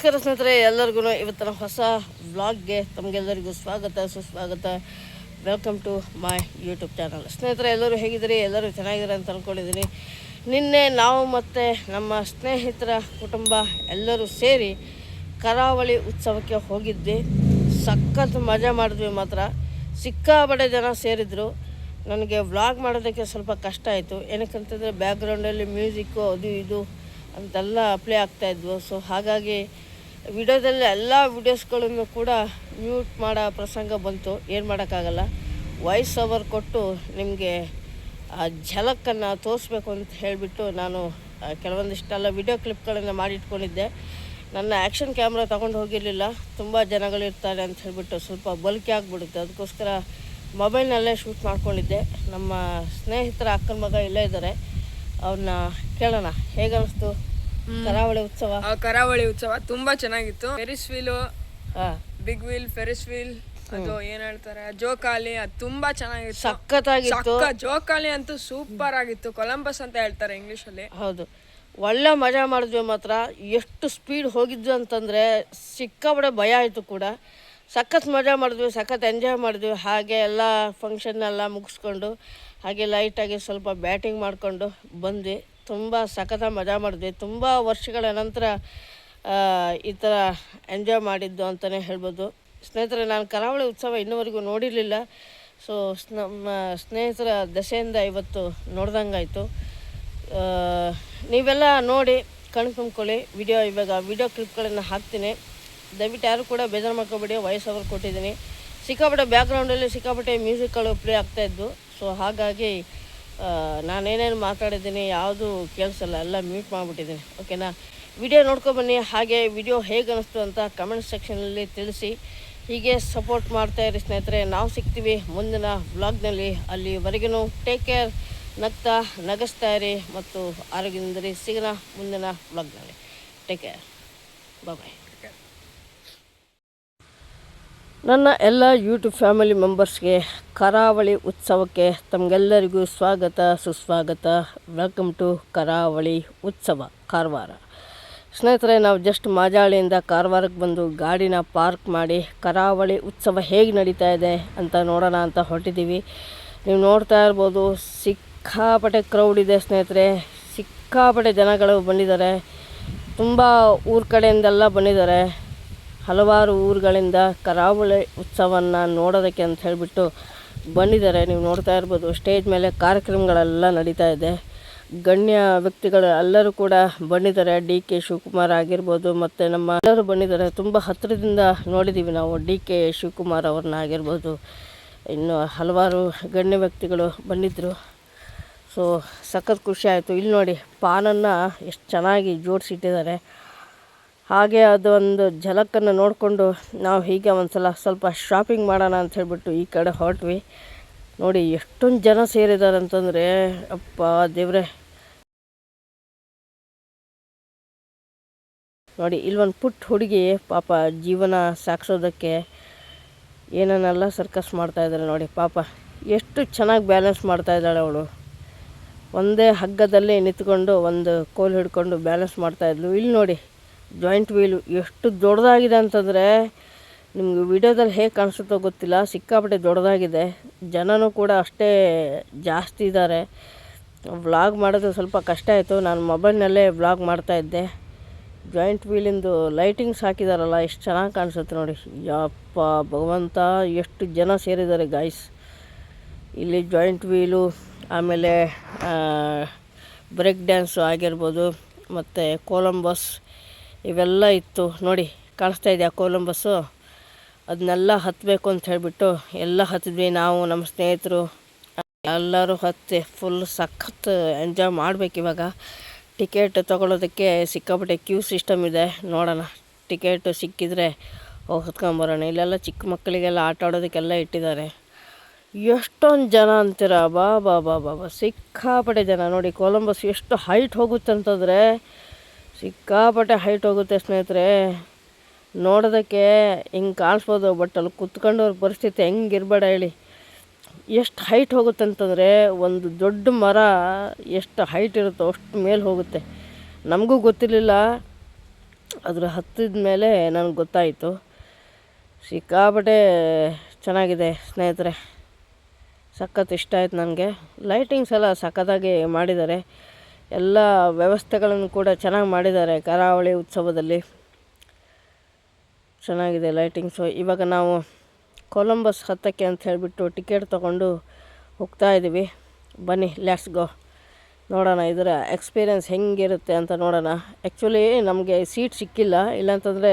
ನಮಸ್ಕಾರ ಸ್ನೇಹಿತರೆ, ಎಲ್ಲರಿಗೂ ಇವತ್ತಿನ ಹೊಸ ಬ್ಲಾಗ್ಗೆ ತಮಗೆಲ್ಲರಿಗೂ ಸ್ವಾಗತ, ಸುಸ್ವಾಗತ. Welcome to my YouTube channel ಸ್ನೇಹಿತರೆ, ಎಲ್ಲರೂ ಹೇಗಿದ್ದೀರಿ? ಎಲ್ಲರೂ ಚೆನ್ನಾಗಿದ್ದಾರೆ ಅಂತ ಅಂದ್ಕೊಂಡಿದ್ದೀನಿ ನಿನ್ನೆ ನಾವು ಮತ್ತು ನಮ್ಮ ಸ್ನೇಹಿತರ ಕುಟುಂಬ ಎಲ್ಲರೂ ಸೇರಿ ಕರಾವಳಿ ಉತ್ಸವಕ್ಕೆ ಹೋಗಿದ್ವಿ. ಸಖತ್ ಮಜಾ ಮಾಡಿದ್ವಿ ಮಾತ್ರ. ಸಿಕ್ಕಾಬಡೆ ಜನ ಸೇರಿದ್ರು. ನನಗೆ ವ್ಲಾಗ್ ಮಾಡೋದಕ್ಕೆ ಸ್ವಲ್ಪ ಕಷ್ಟ ಆಯಿತು. ಏನಕ್ಕಂತಂದರೆ ಬ್ಯಾಕ್ಗ್ರೌಂಡಲ್ಲಿ ಮ್ಯೂಸಿಕ್ಕು ಅದು ಇದು ಅಂತೆಲ್ಲ ಪ್ಲೇ ಆಗ್ತಾಯಿದ್ವು ಸೊ ಹಾಗಾಗಿ ವಿಡಿಯೋದಲ್ಲಿ ಎಲ್ಲ ವಿಡಿಯೋಸ್ಗಳನ್ನು ಕೂಡ ಮ್ಯೂಟ್ ಮಾಡೋ ಪ್ರಸಂಗ ಬಂತು. ಏನು ಮಾಡೋಕ್ಕಾಗಲ್ಲ. ವಾಯ್ಸ್ ಓವರ್ ಕೊಟ್ಟು ನಿಮಗೆ, ಆ, ಝಲಕ್ಕನ್ನು ತೋರಿಸ್ಬೇಕು ಅಂತ ಹೇಳಿಬಿಟ್ಟು ನಾನು ಕೆಲವೊಂದಿಷ್ಟೆಲ್ಲ ವಿಡಿಯೋ ಕ್ಲಿಪ್ಗಳನ್ನು ಮಾಡಿಟ್ಕೊಂಡಿದ್ದೆ. ನನ್ನ ಆ್ಯಕ್ಷನ್ ಕ್ಯಾಮ್ರಾ ತೊಗೊಂಡು ಹೋಗಿರಲಿಲ್ಲ. ತುಂಬ ಜನಗಳಿರ್ತಾರೆ ಅಂತ ಹೇಳಿಬಿಟ್ಟು ಸ್ವಲ್ಪ ಬಲ್ಕಿ ಆಗಿಬಿಡುತ್ತೆ. ಅದಕ್ಕೋಸ್ಕರ ಮೊಬೈಲ್ನಲ್ಲೇ ಶೂಟ್ ಮಾಡ್ಕೊಂಡಿದ್ದೆ. ನಮ್ಮ ಸ್ನೇಹಿತರ ಅಕ್ಕನ ಮಗ ಇಲ್ಲೇ ಇದ್ದಾರೆ. ಅವ್ರನ್ನ ಕೇಳೋಣ. ಹೇಗನ್ನಿಸ್ತು ಕರಾವಳಿ ಉತ್ಸವ. ಆ ಕರಾವಳಿ ಉತ್ಸವ ತುಂಬಾ ಚೆನ್ನಾಗಿತ್ತು. ಫೆರಿಸ್ ವೀಲ್ ಹಾಂ ಬಿಗ್ ವೀಲ್ ಫೆರಿಸ್ ವೀಲ್ ಅದು ಏನ್ ಹೇಳ್ತಾರೆ ಜೋಕಾಲಿ ಅದು ತುಂಬಾ ಚೆನ್ನಾಗಿತ್ತು. ಸಖತ್ತಾಗಿತ್ತು. ಸಕ್ಕ ಜೋಕಾಲಿ ಅಂತೂ ಸೂಪರ್ ಆಗಿತ್ತು. ಕೊಲಂಬಸ್ ಅಂತ ಹೇಳ್ತಾರೆ ಇಂಗ್ಲಿಷ್ ಅಲ್ಲಿ. ಹೌದು. ಒಳ್ಳೆ ಮಜಾ ಮಾಡಿದ್ವಿ ಮಾತ್ರ. ಎಷ್ಟು ಸ್ಪೀಡ್ ಹೋಗಿದ್ವಿ ಅಂತಂದರೆ ಸಿಕ್ಕಾಪಡೆ ಭಯ ಆಯ್ತು ಕೂಡ. ಸಖತ್ ಮಜಾ ಮಾಡಿದ್ವಿ ಸಖತ್ ಎಂಜಾಯ್ ಮಾಡಿದ್ವಿ. ಹಾಗೆ ಎಲ್ಲ ಫಂಕ್ಷನ್ ಎಲ್ಲ ಮುಗಿಸ್ಕೊಂಡು ಹಾಗೆ ಲೈಟಾಗಿ ಸ್ವಲ್ಪ ಬ್ಯಾಟಿಂಗ್ ಮಾಡಿಕೊಂಡು ಬಂದ್ವಿ. ತುಂಬ ಸಖತ್ತ ಮಜಾ ಮಾಡಿದ್ವಿ ತುಂಬ ವರ್ಷಗಳ ನಂತರ ಈ ಥರ ಎಂಜಾಯ್ ಮಾಡಿದ್ದು ಅಂತಲೇ ಹೇಳ್ಬೋದು. ಸ್ನೇಹಿತರೆ, ನಾನು ಕರಾವಳಿ ಉತ್ಸವ ಇನ್ನೂವರೆಗೂ ನೋಡಿರಲಿಲ್ಲ. ಸೊ ನಮ್ಮ ಸ್ನೇಹಿತರ ದಶೆಯಿಂದ ಇವತ್ತು ನೋಡ್ದಂಗಾಯಿತು. ನೀವೆಲ್ಲ ನೋಡಿ ಕಣ್ ತುಂಬ್ಕೊಳ್ಳಿ. ವಿಡಿಯೋ ಇವಾಗ ವಿಡಿಯೋ ಕ್ಲಿಪ್ಗಳನ್ನು ಹಾಕ್ತೀನಿ. ದಯವಿಟ್ಟು ಯಾರು ಕೂಡ ಬೇಜಾರು ಮಾಡ್ಕೋಬೇಡಿ. ವಾಯ್ಸ್ ಓವರ್ ಕೊಟ್ಟಿದ್ದೀನಿ. ಸಿಕ್ಕಾಪಟ್ಟೆ ಬ್ಯಾಕ್ಗ್ರೌಂಡಲ್ಲಿ ಸಿಕ್ಕಾಪಟ್ಟೆ ಮ್ಯೂಸಿಕ್ಗಳು ಪ್ಲೇ ಆಗ್ತಾಯಿದ್ದು ಸೊ ಹಾಗಾಗಿ ನಾನೇನೇನು ಮಾತಾಡಿದ್ದೀನಿ, ಯಾವುದು ಕೇಳಿಸಲ್ಲ, ಎಲ್ಲ ಮ್ಯೂಟ್ ಮಾಡಿಬಿಟ್ಟಿದ್ದೀನಿ. ಓಕೆನಾ ವಿಡಿಯೋ ನೋಡ್ಕೊಬನ್ನಿ ಹಾಗೆ ವಿಡಿಯೋ ಹೇಗೆ ಅನ್ನಿಸ್ತು ಅಂತ ಕಮೆಂಟ್ ಸೆಕ್ಷನಲ್ಲಿ ತಿಳಿಸಿ. ಹೀಗೆ ಸಪೋರ್ಟ್ ಮಾಡ್ತಾ ಇರಿ ಸ್ನೇಹಿತರೆ, ನಾವು ಸಿಗ್ತೀವಿ ಮುಂದಿನ ಬ್ಲಾಗ್ನಲ್ಲಿ ಅಲ್ಲಿವರೆಗೂ ಟೇಕ್ ಕೇರ್ ನಗ್ತಾ, ನಗಿಸ್ತಾ ಇರಿ ಮತ್ತು ಆರೋಗ್ಯದಿಂದರಿ ಸಿಗೋಣ ಮುಂದಿನ ವ್ಲಾಗ್ನಲ್ಲಿ ಟೇಕ್ ಕೇರ್ ಬಾಯ್ ನನ್ನ ಎಲ್ಲ ಯೂಟ್ಯೂಬ್ ಫ್ಯಾಮಿಲಿ ಮೆಂಬರ್ಸ್ಗೆ ಕರಾವಳಿ ಉತ್ಸವಕ್ಕೆ ತಮಗೆಲ್ಲರಿಗೂ ಸ್ವಾಗತ, ಸುಸ್ವಾಗತ. ವೆಲ್ಕಮ್ ಟು ಕರಾವಳಿ ಉತ್ಸವ, ಕಾರವಾರ. ಸ್ನೇಹಿತರೆ, ನಾವು ಜಸ್ಟ್ ಮಾಜಾಳಿಯಿಂದ ಕಾರವಾರಕ್ಕೆ ಬಂದು ಗಾಡಿನ ಪಾರ್ಕ್ ಮಾಡಿ ಕರಾವಳಿ ಉತ್ಸವ ಹೇಗೆ ನಡೀತಾ ಇದೆ ಅಂತ ನೋಡೋಣ ಅಂತ ಹೊರಟಿದ್ದೀವಿ. ನೀವು ನೋಡ್ತಾ ಇರ್ಬೋದು, ಸಿಕ್ಕಾಪಟ್ಟೆ ಕ್ರೌಡ್ ಇದೆ ಸ್ನೇಹಿತರೆ. ಸಿಕ್ಕಾಪಟ್ಟೆ ಜನಗಳು ಬಂದಿದ್ದಾರೆ. ತುಂಬ ಊರ ಕಡೆಯಿಂದೆಲ್ಲ ಬಂದಿದ್ದಾರೆ. ಹಲವಾರು ಊರುಗಳಿಂದ ಕರಾವಳಿ ಉತ್ಸವವನ್ನು ನೋಡೋದಕ್ಕೆ ಅಂತ ಹೇಳಿಬಿಟ್ಟು ಬಂದಿದ್ದಾರೆ. ನೀವು ನೋಡ್ತಾ ಇರ್ಬೋದು, ಸ್ಟೇಜ್ ಮೇಲೆ ಕಾರ್ಯಕ್ರಮಗಳೆಲ್ಲ ನಡೀತಾ ಇದೆ. ಗಣ್ಯ ವ್ಯಕ್ತಿಗಳು ಎಲ್ಲರೂ ಕೂಡ ಬಂದಿದ್ದಾರೆ. ಡಿ ಕೆ ಶಿವಕುಮಾರ್ ಆಗಿರ್ಬೋದು, ಮತ್ತು ನಮ್ಮ ಎಲ್ಲರೂ ಬಂದಿದ್ದಾರೆ. ತುಂಬ ಹತ್ತಿರದಿಂದ ನೋಡಿದ್ದೀವಿ ನಾವು ಡಿ ಕೆ ಶಿವಕುಮಾರ್ ಅವ್ರನ್ನ ಆಗಿರ್ಬೋದು. ಇನ್ನು ಹಲವಾರು ಗಣ್ಯ ವ್ಯಕ್ತಿಗಳು ಬಂದಿದ್ದರು ಸೊ ಸಖತ್ ಖುಷಿ ಆಯಿತು. ಇಲ್ಲಿ ನೋಡಿ, ಪಾನನ್ನು ಎಷ್ಟು ಚೆನ್ನಾಗಿ ಜೋಡಿಸಿಟ್ಟಿದ್ದಾರೆ. ಹಾಗೆ ಅದೊಂದು ಝಲಕ್ಕನ್ನು ನೋಡಿಕೊಂಡು ನಾವು ಹೀಗೆ ಒಂದು ಸಲ ಸ್ವಲ್ಪ ಶಾಪಿಂಗ್ ಮಾಡೋಣ ಅಂತ ಹೇಳಿಬಿಟ್ಟು ಈ ಕಡೆ ಹೊರಟ್ವಿ. ನೋಡಿ ಎಷ್ಟೊಂದು ಜನ ಸೇರಿದ್ದಾರೆ ಅಂತಂದರೆ ಅಪ್ಪ ದೇವ್ರೆ. ನೋಡಿ ಇಲ್ಲೊಂದು ಪುಟ್ಟ ಹುಡುಗಿ ಪಾಪ ಜೀವನ ಸಾಗಿಸೋದಕ್ಕೆ ಏನನ್ನೆಲ್ಲ ಸರ್ಕಸ್ ಮಾಡ್ತಾಯಿದ್ದಾರೆ ನೋಡಿ ಪಾಪ. ಎಷ್ಟು ಚೆನ್ನಾಗಿ ಬ್ಯಾಲೆನ್ಸ್ ಮಾಡ್ತಾ ಇದ್ದಾಳೆ ಅವಳು. ಒಂದೇ ಹಗ್ಗದಲ್ಲಿ ನಿಂತ್ಕೊಂಡು ಒಂದು ಕೋಲ್ ಹಿಡ್ಕೊಂಡು ಬ್ಯಾಲೆನ್ಸ್ ಮಾಡ್ತಾಯಿದ್ಲು ಇಲ್ಲಿ ನೋಡಿ ಜಾಯಿಂಟ್ ವೀಲು ಎಷ್ಟು ದೊಡ್ಡದಾಗಿದೆ ಅಂತಂದರೆ ನಿಮಗೆ ವಿಡಿಯೋದಲ್ಲಿ ಹೇಗೆ ಕಾಣಿಸುತ್ತೋ ಗೊತ್ತಿಲ್ಲ, ಸಿಕ್ಕಾಪಟ್ಟೆ ದೊಡ್ಡದಾಗಿದೆ. ಜನನೂ ಕೂಡ ಅಷ್ಟೇ ಜಾಸ್ತಿ ಇದ್ದಾರೆ ವ್ಲಾಗ್ ಮಾಡೋದು ಸ್ವಲ್ಪ ಕಷ್ಟ ಆಯಿತು. ನಾನು ಮೊಬೈಲ್ನಲ್ಲೇ ವ್ಲಾಗ್ ಮಾಡ್ತಾಯಿದ್ದೆ ಜಾಯಿಂಟ್ ವೀಲಿಂದು ಲೈಟಿಂಗ್ಸ್ ಹಾಕಿದಾರಲ್ಲ, ಎಷ್ಟು ಚೆನ್ನಾಗಿ ಕಾಣಿಸುತ್ತೆ ನೋಡಿ. ಯಪ್ಪ, ಭಗವಂತ, ಎಷ್ಟು ಜನ ಸೇರಿದ್ದಾರೆ ಗಾಯ್ಸ್ ಇಲ್ಲಿ ಜಾಯಿಂಟ್ ವೀಲು ಆಮೇಲೆ ಬ್ರೇಕ್ ಡ್ಯಾನ್ಸು ಆಗಿರ್ಬೋದು, ಮತ್ತು ಕೊಲಂಬಸ್ ಇವೆಲ್ಲ ಇತ್ತು. ನೋಡಿ, ಕಾಣಿಸ್ತಾ ಇದೆಯಾ ಕೊಲಂಬಸ್ಸು ಅದನ್ನೆಲ್ಲ ಹತ್ತಬೇಕು ಅಂತ ಹೇಳಿಬಿಟ್ಟು ಎಲ್ಲ ಹತ್ತಿದ್ವಿ ನಾವು, ನಮ್ಮ ಸ್ನೇಹಿತರು. ಎಲ್ಲರೂ ಹತ್ತಿ ಫುಲ್ ಸಖತ್ ಎಂಜಾಯ್ ಮಾಡ್ಬೇಕು ಇವಾಗ. ಟಿಕೆಟ್ ತೊಗೊಳೋದಕ್ಕೆ ಸಿಕ್ಕಾಪಟ್ಟೆ ಕ್ಯೂ ಸಿಸ್ಟಮ್ ಇದೆ. ನೋಡೋಣ ಟಿಕೆಟ್ ಸಿಕ್ಕಿದ್ರೆ ಹೋಗಿ ಹತ್ಕೊಂಬರೋಣ. ಇಲ್ಲೆಲ್ಲ ಚಿಕ್ಕ ಮಕ್ಕಳಿಗೆಲ್ಲ ಆಟ ಆಡೋದಕ್ಕೆಲ್ಲ ಇಟ್ಟಿದ್ದಾರೆ. ಎಷ್ಟೊಂದು ಜನ ಅಂತೀರ? ಬಾ ಬಾ ಬಾ ಬಾ ಬಾ. ಸಿಕ್ಕಾಪಟ್ಟೆ ಜನ. ನೋಡಿ ಕೊಲಂಬಸ್ ಎಷ್ಟು ಹೈಟ್ ಹೋಗುತ್ತೆ ಅಂತಂದರೆ ಸಿಕ್ಕಾಪಟ್ಟೆ ಹೈಟ್ ಹೋಗುತ್ತೆ ಸ್ನೇಹಿತರೆ. ನೋಡೋದಕ್ಕೆ ಹಿಂಗೆ ಕಾಣಿಸ್ಬೋದು ಬಟ್ ಅಲ್ಲಿ ಕುತ್ಕೊಂಡವ್ರ ಪರಿಸ್ಥಿತಿ ಹೆಂಗೆ ಇರಬೇಡ ಹೇಳಿ. ಎಷ್ಟು ಹೈಟ್ ಹೋಗುತ್ತೆ ಅಂತಂದರೆ ಒಂದು ದೊಡ್ಡ ಮರ ಎಷ್ಟು ಹೈಟ್ ಇರುತ್ತೋ ಅಷ್ಟು ಮೇಲೆ ಹೋಗುತ್ತೆ. ನಮಗೂ ಗೊತ್ತಿರಲಿಲ್ಲ. ಅದ್ರ ಹತ್ತಿದ ಮೇಲೆ ನನಗೆ ಗೊತ್ತಾಯಿತು. ಸಿಕ್ಕಾಪಟ್ಟೆ ಚೆನ್ನಾಗಿದೆ ಸ್ನೇಹಿತರೆ. ಸಖತ್ ಇಷ್ಟ ಆಯ್ತು ನನಗೆ. ಲೈಟಿಂಗ್ಸ್ ಎಲ್ಲ ಸಖತ್ತಾಗಿ ಮಾಡಿದ್ದಾರೆ. ಎಲ್ಲ ವ್ಯವಸ್ಥೆಗಳನ್ನು ಕೂಡ ಚೆನ್ನಾಗಿ ಮಾಡಿದ್ದಾರೆ ಕರಾವಳಿ ಉತ್ಸವದಲ್ಲಿ. ಚೆನ್ನಾಗಿದೆ ಲೈಟಿಂಗ್ಸು ಇವಾಗ ನಾವು ಕೊಲಂಬಸ್ ಹತ್ತಕ್ಕೆ ಅಂತ ಹೇಳಿಬಿಟ್ಟು ಟಿಕೆಟ್ ತಗೊಂಡು ಹೋಗ್ತಾ ಇದ್ದೀವಿ ಬನ್ನಿ ಲೆಟ್ಸ್ ಗೋ ನೋಡೋಣ, ಇದರ ಎಕ್ಸ್ಪೀರಿಯೆನ್ಸ್ ಹೆಂಗಿರುತ್ತೆ ಅಂತ ನೋಡೋಣ. ಆ್ಯಕ್ಚುಲಿ ನಮಗೆ ಸೀಟ್ ಸಿಕ್ಕಿಲ್ಲ. ಇಲ್ಲಾಂತಂದರೆ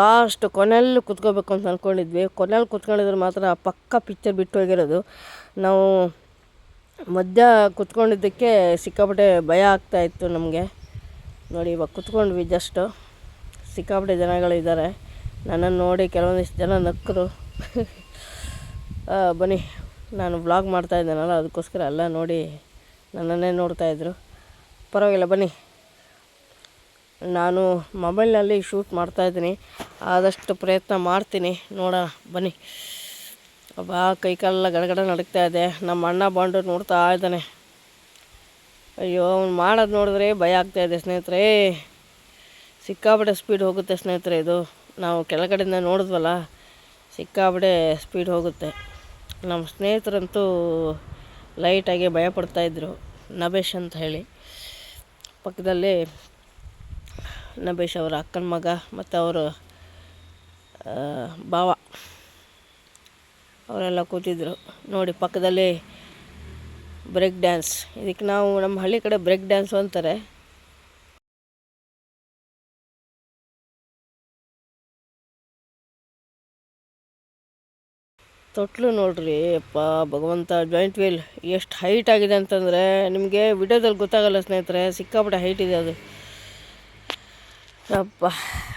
ಲಾಸ್ಟ್ ಕೊನೆಯಲ್ಲಿ ಕುತ್ಕೋಬೇಕು ಅಂತ ಅಂದ್ಕೊಂಡಿದ್ವಿ ಕೊನೆಯಲ್ಲಿ ಕುತ್ಕೊಂಡಿದ್ರೆ ಮಾತ್ರ ಪಕ್ಕ ಪಿಕ್ಚರ್ ಬಿಟ್ಟು ಹೋಗಿರೋದು. ನಾವು ಮಧ್ಯ ಕುತ್ಕೊಂಡಿದ್ದಕ್ಕೆ ಸಿಕ್ಕಾಪಟ್ಟೆ ಭಯ ಆಗ್ತಾ ಇತ್ತು ನಮಗೆ. ನೋಡಿ, ಇವಾಗ ಕುತ್ಕೊಂಡ್ವಿ ಜಸ್ಟು ಸಿಕ್ಕಾಪಟ್ಟೆ ಜನಗಳಿದ್ದಾರೆ ನನ್ನನ್ನು ನೋಡಿ ಕೆಲವೊಂದಿಷ್ಟು ಜನ ನಕ್ಕರು. ಬನ್ನಿ. ನಾನು ವ್ಲಾಗ್ ಮಾಡ್ತಾ ಇದ್ದೇನಲ್ಲ, ಅದಕ್ಕೋಸ್ಕರ ಎಲ್ಲ ನೋಡಿ ನನ್ನನ್ನೇ ನೋಡ್ತಾಯಿದ್ರು ಪರವಾಗಿಲ್ಲ, ಬನ್ನಿ. ನಾನು ಮೊಬೈಲ್ನಲ್ಲಿ ಶೂಟ್ ಮಾಡ್ತಾಯಿದ್ದೀನಿ ಆದಷ್ಟು ಪ್ರಯತ್ನ ಮಾಡ್ತೀನಿ. ನೋಡೋಣ, ಬನ್ನಿ. ಬಾ ಕೈಕಾಲೆಲ್ಲ ಗಡಗಡ ನಡುಕ್ತಾ ಇದೆ. ನಮ್ಮ ಅಣ್ಣ ಬಾಂಡು ನೋಡ್ತಾ ಇದ್ದಾನೆ. ಅಯ್ಯೋ, ಅವ್ನು ಮಾಡೋದು ನೋಡಿದ್ರೆ ಭಯ ಆಗ್ತಾ ಇದೆ ಸ್ನೇಹಿತರೆ. ಸಿಕ್ಕಾಬಿಡೆ ಸ್ಪೀಡ್ ಹೋಗುತ್ತೆ ಸ್ನೇಹಿತರೆ ಇದು. ನಾವು ಕೆಳಗಡೆಯಿಂದ ನೋಡಿದ್ವಲ್ಲ ಸಿಕ್ಕಾಬಿಡೆ ಸ್ಪೀಡ್ ಹೋಗುತ್ತೆ. ನಮ್ಮ ಸ್ನೇಹಿತರಂತೂ ಲೈಟಾಗಿ ಭಯ ಪಡ್ತಾಯಿದ್ರು ನಬೇಶ್ ಅಂತ ಹೇಳಿ. ಪಕ್ಕದಲ್ಲಿ ನಬೇಶ್ ಅವರ ಅಕ್ಕನ ಮಗ ಮತ್ತು ಅವರು ಭಾವ. ಅವರೆಲ್ಲ ಕೂತಿದ್ರು. ನೋಡಿ, ಪಕ್ಕದಲ್ಲಿ ಬ್ರೇಕ್ ಡ್ಯಾನ್ಸ್ ಇದಕ್ಕೆ ನಾವು ನಮ್ಮ ಹಳ್ಳಿ ಕಡೆ ಬ್ರೇಕ್ ಡ್ಯಾನ್ಸ್ ಅಂತಾರೆ. ತೊಟ್ಲು ನೋಡ್ರಿ, ಅಪ್ಪ, ಭಗವಂತ ಜಾಯಿಂಟ್ ವೀಲ್ ಎಷ್ಟು ಹೈಟ್ ಆಗಿದೆ ಅಂತಂದರೆ, ನಿಮಗೆ ವಿಡಿಯೋದಲ್ಲಿ ಗೊತ್ತಾಗಲ್ಲ ಸ್ನೇಹಿತರೆ, ಸಿಕ್ಕಾಪಟ್ಟೆ ಹೈಟ್ ಇದೆ ಅದು. ಅಪ್ಪ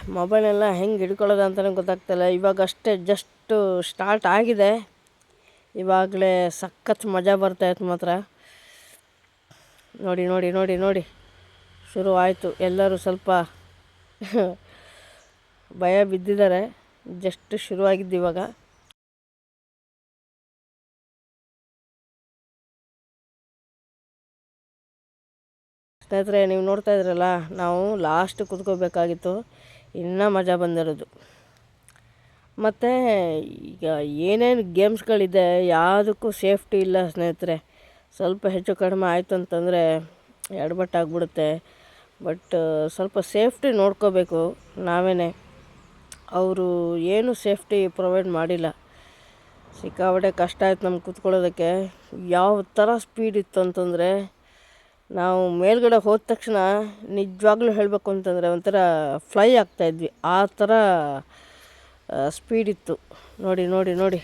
ಮೊಬೈಲೆಲ್ಲ ಹೆಂಗೆ ಹಿಡ್ಕೊಳ್ಳೋದು ಅಂತಲೇ ಗೊತ್ತಾಗ್ತಿಲ್ಲ. ಇವಾಗ ಅಷ್ಟೇ ಜಸ್ಟು ಸ್ಟಾರ್ಟ್ ಆಗಿದೆ. ಇವಾಗಲೇ ಸಖತ್ ಮಜಾ ಬರ್ತಾಯಿತ್ತು ಮಾತ್ರ. ನೋಡಿ ನೋಡಿ ನೋಡಿ ನೋಡಿ. ಶುರು ಆಯಿತು. ಎಲ್ಲರೂ ಸ್ವಲ್ಪ ಭಯ ಬಿದ್ದಿದ್ದಾರೆ. ಜಸ್ಟ್ ಶುರುವಾಗಿದ್ದು ಇವಾಗ. ಸ್ನೇಹಿತರೆ ನೀವು ನೋಡ್ತಾ ಇದ್ರಲ್ಲ, ನಾವು ಲಾಸ್ಟ್ ಕುತ್ಕೋಬೇಕಾಗಿತ್ತು. ಇನ್ನೂ ಮಜಾ ಬಂದಿರೋದು. ಮತ್ತು ಈಗ ಏನೇನು ಗೇಮ್ಸ್ಗಳಿದೆ ಯಾವುದಕ್ಕೂ ಸೇಫ್ಟಿ ಇಲ್ಲ ಸ್ನೇಹಿತರೆ. ಸ್ವಲ್ಪ ಹೆಚ್ಚು ಕಡಿಮೆ ಆಯಿತು ಅಂತಂದರೆ ಎಡಬಟ್ಟಾಗ್ಬಿಡುತ್ತೆ ಬಟ್, ಸ್ವಲ್ಪ ಸೇಫ್ಟಿ ನೋಡ್ಕೋಬೇಕು ನಾವೇ ಅವರು ಏನು ಸೇಫ್ಟಿ ಪ್ರೊವೈಡ್ ಮಾಡಿಲ್ಲ. ಸಿಕ್ಕಾಪಟ್ಟೆ ಕಷ್ಟ ಆಯ್ತು ನಮ್ಗೆ ಕುತ್ಕೊಳ್ಳೋದಕ್ಕೆ. ಯಾವ ಥರ ಸ್ಪೀಡ್ ಇತ್ತು ಅಂತಂದರೆ ನಾವು ಮೇಲ್ಗಡೆ ಹೋದ ತಕ್ಷಣ ನಿಜವಾಗ್ಲೂ ಹೇಳಬೇಕು ಅಂತಂದರೆ ಒಂಥರ ಫ್ಲೈ ಆಗ್ತಾಯಿದ್ವಿ ಆ ಥರ ಸ್ಪೀಡ್ ಇತ್ತು. ನೋಡಿ ನೋಡಿ ನೋಡಿ.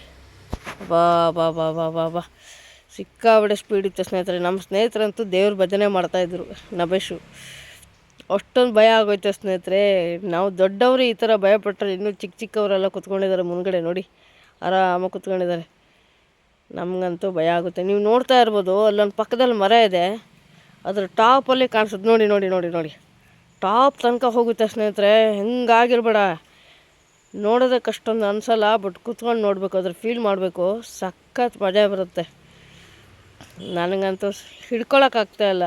ಬಾ ಬಾ ಬಾ ಬಾ ಬಾ ಬಾ. ಸಿಕ್ಕಾಬಡೆ ಸ್ಪೀಡ್ ಇತ್ತು ಸ್ನೇಹಿತರೆ. ನಮ್ಮ ಸ್ನೇಹಿತರಂತೂ ದೇವ್ರ ಭಜನೆ ಮಾಡ್ತಾಯಿದ್ರು ನಬೇಶು ಅಷ್ಟೊಂದು ಭಯ ಆಗೋಯ್ತು ಸ್ನೇಹಿತರೆ. ನಾವು ದೊಡ್ಡವರು ಈ ಥರ ಭಯಪಟ್ಟರೆ ಇನ್ನೂ ಚಿಕ್ಕ ಚಿಕ್ಕವರೆಲ್ಲ ಕುತ್ಕೊಂಡಿದ್ದಾರೆ ಮುಂದ್ಗಡೆ ನೋಡಿ. ಆರಾಮಾಗಿ ಕುತ್ಕೊಂಡಿದ್ದಾರೆ. ನಮಗಂತೂ ಭಯ ಆಗುತ್ತೆ. ನೀವು ನೋಡ್ತಾ ಇರ್ಬೋದು, ಅಲ್ಲೊಂದು ಪಕ್ಕದಲ್ಲಿ ಮರ ಇದೆ. ಅದ್ರ ಟಾಪಲ್ಲಿ ಕಾಣಿಸುತ್ತೆ. ನೋಡಿ ನೋಡಿ ನೋಡಿ ನೋಡಿ. ಟಾಪ್ ತನಕ ಹೋಗುತ್ತೆ ಸ್ನೇಹಿತರೆ. ಹೆಂಗಾಗಿರ್ಬೇಡ. ನೋಡೋದಕ್ಕೆ ಅಷ್ಟೊಂದು ಅನಿಸಲ್ಲ, ಬಟ್ ಕೂತ್ಕೊಂಡು ನೋಡಬೇಕು, ಅದ್ರ ಫೀಲ್ ಮಾಡಬೇಕು. ಸಖತ್ ಮಜಾ ಬರುತ್ತೆ. ನನಗಂತೂ ಹಿಡ್ಕೊಳಕ್ಕಾಗ್ತಾ ಇಲ್ಲ.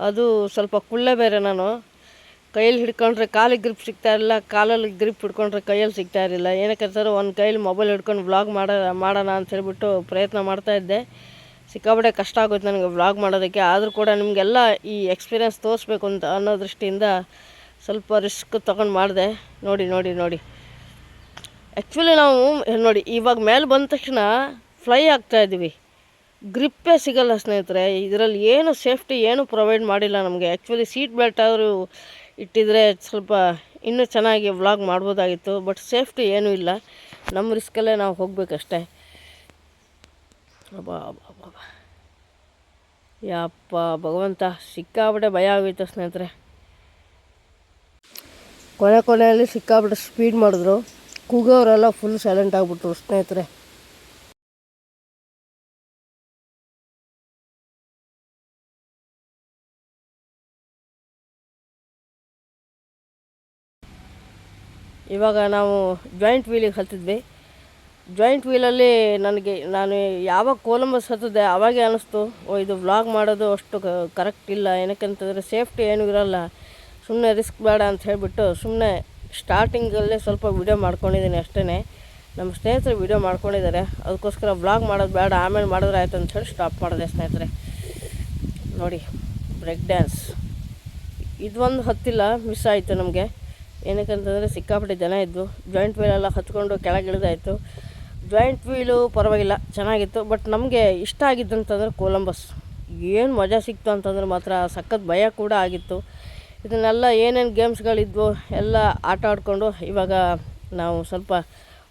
ಅದು ಸ್ವಲ್ಪ ಕುಳ್ಳೆ ಬೇರೆ ನಾನು. ಕೈಯಲ್ಲಿ ಹಿಡ್ಕೊಂಡ್ರೆ ಕಾಲಿಗೆ ಗ್ರಿಪ್ ಸಿಗ್ತಾ ಇರಲಿಲ್ಲ ಕಾಲಲ್ಲಿ ಗ್ರಿಪ್ ಹಿಡ್ಕೊಂಡ್ರೆ ಕೈಯಲ್ಲಿ ಸಿಗ್ತಾ ಇರಲಿಲ್ಲ. ಏನಕ್ಕೆ ಸರ್ ಒಂದು ಕೈಯಲ್ಲಿ ಮೊಬೈಲ್ ಹಿಡ್ಕೊಂಡು ವ್ಲಾಗ್ ಮಾಡೋ, ಮಾಡೋಣ ಅಂತ ಹೇಳ್ಬಿಟ್ಟು ಪ್ರಯತ್ನ ಮಾಡ್ತಾ ಇದ್ದೆ. ಸಿಕ್ಕಾಪಟ್ಟೆ ಕಷ್ಟ ಆಗುತ್ತೆ ನನಗೆ ವ್ಲಾಗ್ ಮಾಡೋದಕ್ಕೆ. ಆದರೂ ಕೂಡ ನಿಮಗೆಲ್ಲ ಈ ಎಕ್ಸ್ಪೀರಿಯೆನ್ಸ್ ತೋರಿಸ್ಬೇಕು ಅಂತ ಅನ್ನೋ ದೃಷ್ಟಿಯಿಂದ ಸ್ವಲ್ಪ ರಿಸ್ಕ್ ತೊಗೊಂಡು ಮಾಡಿದೆ. ನೋಡಿ ನೋಡಿ ನೋಡಿ. ಆ್ಯಕ್ಚುಲಿ ನಾವು, ನೋಡಿ, ಇವಾಗ ಮೇಲೆ ಬಂದ ತಕ್ಷಣ ಫ್ಲೈ ಆಗ್ತಾ ಇದ್ದೀವಿ. ಗ್ರಿಪ್ಪೇ ಸಿಗಲ್ಲ ಸ್ನೇಹಿತರೆ. ಇದರಲ್ಲಿ ಏನು ಸೇಫ್ಟಿ ಏನು ಪ್ರೊವೈಡ್ ಮಾಡಿಲ್ಲ ನಮಗೆ. ಆ್ಯಕ್ಚುಲಿ ಸೀಟ್ ಬೆಲ್ಟ್ ಆದರೂ ಇಟ್ಟಿದ್ರೆ ಸ್ವಲ್ಪ ಇನ್ನೂ ಚೆನ್ನಾಗಿ ವ್ಲಾಗ್ ಮಾಡ್ಬೋದಾಗಿತ್ತು. ಬಟ್ ಸೇಫ್ಟಿ ಏನೂ ಇಲ್ಲ. ನಮ್ಮ ರಿಸ್ಕಲ್ಲೇ ನಾವು ಹೋಗಬೇಕಷ್ಟೇ. ಅಬ್ಬಾ. ಅಬ್ಬಾ ಅಬ್ಬಾ ಅಬ್ಬಾ. ಯಪ್ಪ, ಭಗವಂತ ಸಿಕ್ಕಾಬಿಟ್ಟೆ ಭಯ ಆಗೋಯ್ತು ಸ್ನೇಹಿತರೆ. ಕೊನೆ ಕೊನೆಯಲ್ಲಿ ಸಿಕ್ಕಾಬಿಟ್ಟು ಸ್ಪೀಡ್ ಮಾಡಿದ್ರು. ಕೂಗೋರೆಲ್ಲ ಫುಲ್ ಸೈಲೆಂಟ್ ಆಗಿಬಿಟ್ರು ಸ್ನೇಹಿತರೆ. ಇವಾಗ ನಾವು ಜಾಯಿಂಟ್ ವೀಲಿಗೆ ಹತ್ತಿದ್ವಿ ಜಾಯಿಂಟ್ ವೀಲಲ್ಲಿ ನನಗೆ, ನಾನು ಯಾವಾಗ ಕೋಲಂಬಸ್ ಹತ್ತಿದೆ ಆವಾಗೇ ಅನ್ನಿಸ್ತು ಓ, ಇದು ವ್ಲಾಗ್ ಮಾಡೋದು ಅಷ್ಟು ಕರೆಕ್ಟ್ ಇಲ್ಲ ಏನಕ್ಕಂತಂದರೆ ಸೇಫ್ಟಿ ಏನೂ ಇರಲ್ಲ ಸುಮ್ಮನೆ ರಿಸ್ಕ್ ಬೇಡ ಅಂತ ಹೇಳಿಬಿಟ್ಟು ಸುಮ್ಮನೆ ಸ್ಟಾರ್ಟಿಂಗಲ್ಲೇ ಸ್ವಲ್ಪ ವಿಡಿಯೋ ಮಾಡ್ಕೊಂಡಿದ್ದೀನಿ ಅಷ್ಟೇ ನಮ್ಮ ಸ್ನೇಹಿತರು ವಿಡಿಯೋ ಮಾಡ್ಕೊಂಡಿದ್ದಾರೆ, ಅದಕ್ಕೋಸ್ಕರ ವ್ಲಾಗ್ ಮಾಡೋದು ಬೇಡ, ಆಮೇಲೆ ಮಾಡಿದ್ರೆ ಆಯಿತು ಅಂತ ಹೇಳಿ ಸ್ಟಾಪ್ ಮಾಡಿದೆ ಸ್ನೇಹಿತರೆ. ನೋಡಿ ಬ್ರೇಕ್ ಡ್ಯಾನ್ಸ್ ಇದೊಂದು ಹತ್ತಿಲ್ಲ ಮಿಸ್ ಆಯಿತು ನಮಗೆ. ಏನಕ್ಕಂತಂದರೆ ಸಿಕ್ಕಾಪಟ್ಟೆ ಜನ ಇದ್ದು ಜಾಯಿಂಟ್ ವೀಲೆಲ್ಲ ಹತ್ಕೊಂಡು ಕೆಳಗಿಳಿದಾಯಿತು ಜಾಯಿಂಟ್ ವೀಲು ಪರವಾಗಿಲ್ಲ, ಚೆನ್ನಾಗಿತ್ತು ಬಟ್ ನಮಗೆ ಇಷ್ಟ ಆಗಿದ್ದಂತಂದ್ರೆ ಕೊಲಂಬಸ್ ಏನು ಮಜಾ ಸಿಕ್ತು ಅಂತಂದ್ರೆ ಮಾತ್ರ ಸಖತ್ ಭಯ ಕೂಡ ಆಗಿತ್ತು. ಇದನ್ನೆಲ್ಲ ಏನೇನು ಗೇಮ್ಸ್ಗಳಿದ್ವು ಎಲ್ಲ ಆಟ ಆಡಿಕೊಂಡು ಇವಾಗ ನಾವು ಸ್ವಲ್ಪ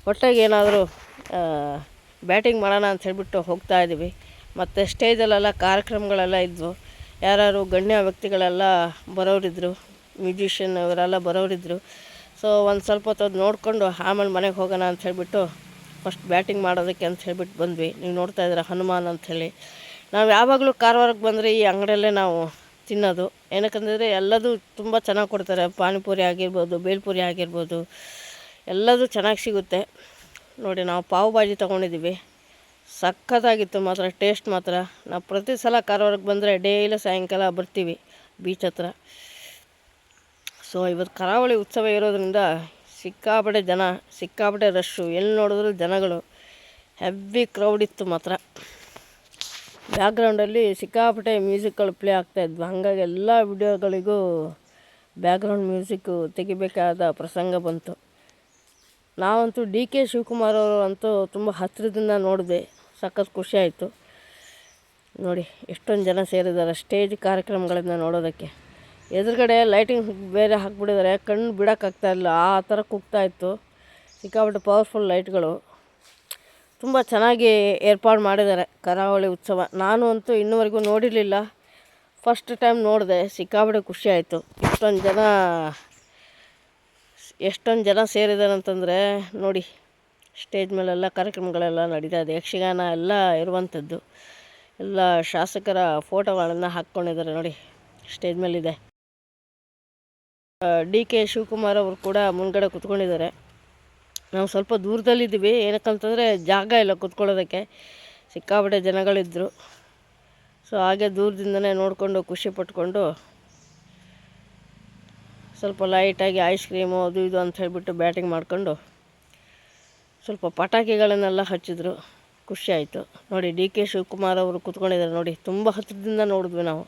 ಹೊಟ್ಟೆಗೆ ಏನಾದರೂ ಬ್ಯಾಟಿಂಗ್ ಮಾಡೋಣ ಅಂತ ಹೇಳಿಬಿಟ್ಟು ಹೋಗ್ತಾ ಇದ್ದೀವಿ ಮತ್ತು ಸ್ಟೇಜಲ್ಲೆಲ್ಲ ಕಾರ್ಯಕ್ರಮಗಳೆಲ್ಲ ಇದ್ವು. ಯಾರು ಗಣ್ಯ ವ್ಯಕ್ತಿಗಳೆಲ್ಲ ಬರೋರಿದ್ದರು ಮ್ಯೂಸಿಷಿಯನ್ ಅವರೆಲ್ಲ ಬರೋರಿದ್ದರು ಸೊ ಒಂದು ಸ್ವಲ್ಪ ಹೊತ್ತು ನೋಡಿಕೊಂಡು ಆಮೇಲೆ ಮನೆಗೆ ಹೋಗೋಣ ಅಂತ ಹೇಳಿಬಿಟ್ಟು ಫಸ್ಟ್ ಬ್ಯಾಟಿಂಗ್ ಮಾಡೋದಕ್ಕೆ ಅಂತ ಹೇಳಿಬಿಟ್ಟು ಬಂದ್ವಿ. ನೀವು ನೋಡ್ತಾ ಇದ್ದೀರ ಹನುಮಾನ್ ಅಂಥೇಳಿ ನಾವು ಯಾವಾಗಲೂ ಕಾರವಾರಕ್ಕೆ ಬಂದರೆ ಈ ಅಂಗಡಿಯಲ್ಲೇ ನಾವು ತಿನ್ನೋದು. ಏನಕ್ಕಂದರೆ ಎಲ್ಲದೂ ತುಂಬ ಚೆನ್ನಾಗಿ ಕೊಡ್ತಾರೆ. ಪಾನಿಪುರಿ ಆಗಿರ್ಬೋದು, ಬೇಲ್ಪುರಿ ಆಗಿರ್ಬೋದು, ಎಲ್ಲದೂ ಚೆನ್ನಾಗಿ ಸಿಗುತ್ತೆ. ನೋಡಿ, ನಾವು ಪಾವ್ ಭಾಜಿ ತೊಗೊಂಡಿದ್ದೀವಿ. ಸಖತ್ತಾಗಿತ್ತು ಮಾತ್ರ, ಟೇಸ್ಟ್ ಮಾತ್ರ. ನಾವು ಪ್ರತಿ ಸಲ ಕಾರವಾರಕ್ಕೆ ಬಂದರೆ ಡೈಲಿ ಸಾಯಂಕಾಲ ಬರ್ತೀವಿ ಬೀಚ್ ಹತ್ರ. ಸೊ ಇವತ್ತು ಕರಾವಳಿ ಉತ್ಸವ ಇರೋದ್ರಿಂದ ಸಿಕ್ಕಾಪಟ್ಟೆ ಜನ, ಸಿಕ್ಕಾಪಟ್ಟೆ ರಶ್ಶು ಎಲ್ಲಿ ನೋಡಿದ್ರು ಜನಗಳು ಹೆವಿ ಕ್ರೌಡ್ ಇತ್ತು ಮಾತ್ರ. ಬ್ಯಾಕ್ಗ್ರೌಂಡಲ್ಲಿ ಸಿಕ್ಕಾಪಟ್ಟೆ ಮ್ಯೂಸಿಕ್ಗಳು ಪ್ಲೇ ಆಗ್ತಾಯಿದ್ವು ಹಾಗಾಗಿ ಎಲ್ಲ ವಿಡಿಯೋಗಳಿಗೂ ಬ್ಯಾಕ್ಗ್ರೌಂಡ್ ಮ್ಯೂಸಿಕ್ಕು ತೆಗಿಬೇಕಾದ ಪ್ರಸಂಗ ಬಂತು. ನಾವಂತೂ ಡಿ ಕೆ ಶಿವಕುಮಾರ್ ಅವರು ಅಂತೂ ತುಂಬ ಹತ್ತಿರದಿಂದ ನೋಡಿದೆ. ಸಖತ್ ಖುಷಿ ಆಯಿತು. ನೋಡಿ, ಎಷ್ಟೊಂದು ಜನ ಸೇರಿದ್ದಾರೆ ಸ್ಟೇಜ್ ಕಾರ್ಯಕ್ರಮಗಳನ್ನು ನೋಡೋದಕ್ಕೆ. ಎದುರುಗಡೆ ಲೈಟಿಂಗ್ ಬೇರೆ ಹಾಕ್ಬಿಟ್ಟಿದ್ದಾರೆ. ಕಣ್ಣು ಬಿಡೋಕ್ಕಾಗ್ತಾ ಇಲ್ಲ. ಆ ಥರ ಕುಗ್ತಾ ಇತ್ತು. ಸಿಕ್ಕಾಪಟ್ಟೆ ಪವರ್ಫುಲ್ ಲೈಟ್ಗಳು ತುಂಬ ಚೆನ್ನಾಗಿ ಏರ್ಪಾಡು ಮಾಡಿದ್ದಾರೆ ಕರಾವಳಿ ಉತ್ಸವ. ನಾನು ಅಂತೂ ಇನ್ನೂವರೆಗೂ ನೋಡಿರಲಿಲ್ಲ. ಫಸ್ಟ್ ಟೈಮ್ ನೋಡಿದೆ. ಸಿಕ್ಕಾಪಟ್ಟೆ ಖುಷಿ ಆಯಿತು. ಇಷ್ಟೊಂದು ಜನ ಎಷ್ಟೊಂದು ಜನ ಸೇರಿದ್ದಾರೆ ಅಂತಂದರೆ, ನೋಡಿ ಸ್ಟೇಜ್ ಮೇಲೆಲ್ಲ ಕಾರ್ಯಕ್ರಮಗಳೆಲ್ಲ ನಡೀತಾ ಇದೆ. ಯಕ್ಷಗಾನ ಎಲ್ಲ ಇರುವಂಥದ್ದು ಎಲ್ಲ ಶಾಸಕರ ಫೋಟೋಗಳನ್ನು ಹಾಕ್ಕೊಂಡಿದ್ದಾರೆ. ನೋಡಿ ಸ್ಟೇಜ್ ಮೇಲಿದೆ. ಡಿ ಕೆ ಶಿವಕುಮಾರ್ ಅವರು ಕೂಡ ಮುಂದ್ಗಡೆ ಕುತ್ಕೊಂಡಿದ್ದಾರೆ. ನಾವು ಸ್ವಲ್ಪ ದೂರದಲ್ಲಿದ್ದೀವಿ. ಏನಕ್ಕಂತಂದರೆ ಜಾಗ ಇಲ್ಲ ಕುತ್ಕೊಳ್ಳೋದಕ್ಕೆ. ಸಿಕ್ಕಾಪಟ್ಟೆ ಜನಗಳಿದ್ದರು ಸೊ ಹಾಗೆ ದೂರದಿಂದನೇ ನೋಡಿಕೊಂಡು ಖುಷಿ ಪಟ್ಕೊಂಡು ಸ್ವಲ್ಪ ಲೈಟಾಗಿ ಐಸ್ ಕ್ರೀಮು ಅದು ಇದು ಅಂತ ಹೇಳಿಬಿಟ್ಟು ಬ್ಯಾಟಿಂಗ್ ಮಾಡಿಕೊಂಡು ಸ್ವಲ್ಪ ಪಟಾಕಿಗಳನ್ನೆಲ್ಲ ಹಚ್ಚಿದ್ರು. ಖುಷಿ ಆಯಿತು. ನೋಡಿ, ಡಿ ಕೆ ಶಿವಕುಮಾರ್ ಅವರು ಕೂತ್ಕೊಂಡಿದ್ದಾರೆ. ನೋಡಿ, ತುಂಬ ಹತ್ತಿರದಿಂದ ನೋಡಿದ್ವಿ ನಾವು.